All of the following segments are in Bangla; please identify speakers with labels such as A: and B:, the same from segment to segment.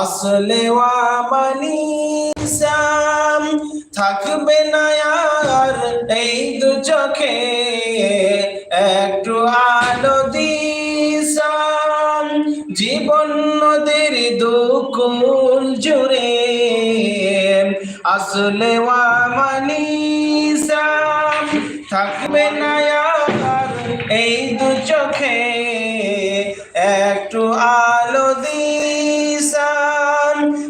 A: আসলে শ্যাম থাকবে না আর এই দু চোখে, একটু আলো দিশাম জীবন নদীর দুকুল জুড়ে, আসলে মানি শ্যাম থাকবে না আর এই দু চোখে, একটু আলো দিশাম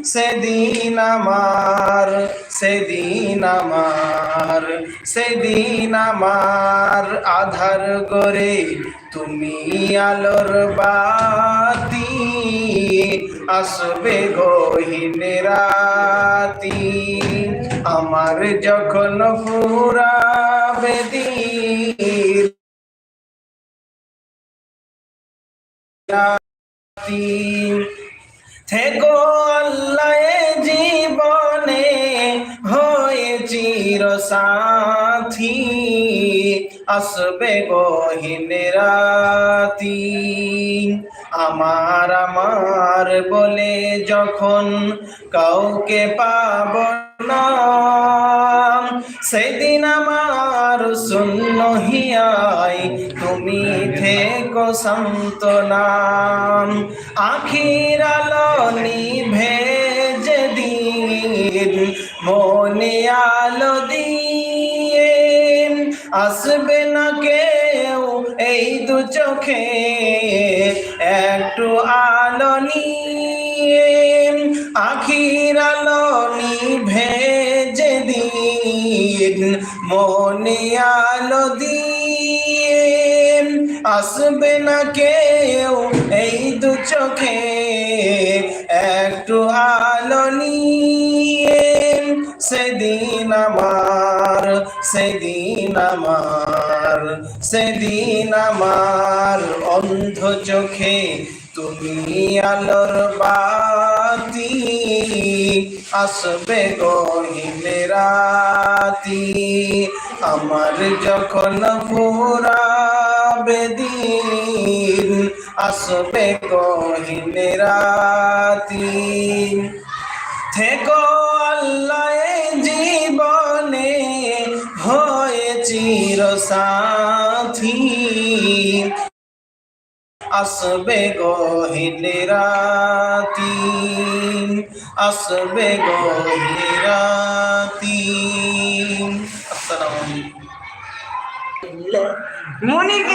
A: সেদিন আমার সেদিন আমার সেদিন আমার আধার করে তুমি আলোর বাতি আসবে গহীন রাতি। আমার যখন পুরা বেদির রাতি থেকো সাথী আসবে গহীন রাতি আমার আমার বলে যখন কাউকে পাব না সেদিন আমার শূন্য হিয়াই তুমি থেকো সন্তনাম আখির আলো নিভে যেদিন মনে আলো আসবে না কেউ এই দু চোখে। একটু আলো নিয়ে আখির আলো নিভে যেদিন মনে আলো দিয়ে আসবে না কেউ এই দু চোখে। একটু আলো নিয়ে সেদিন আমার সেদিন আমার সেদিন আমার অন্ধ চোখে তুমি আলোর বাতি আসবে গহীন রাতি। আমার যখন পুরা বেদিন আসবে গহীন রাতি। থেকো হয়ে চির সাথী আসবে গহীন রাতি আসবে গহীন রাতি। আসসালামু আলাইকুম।
B: মনির কে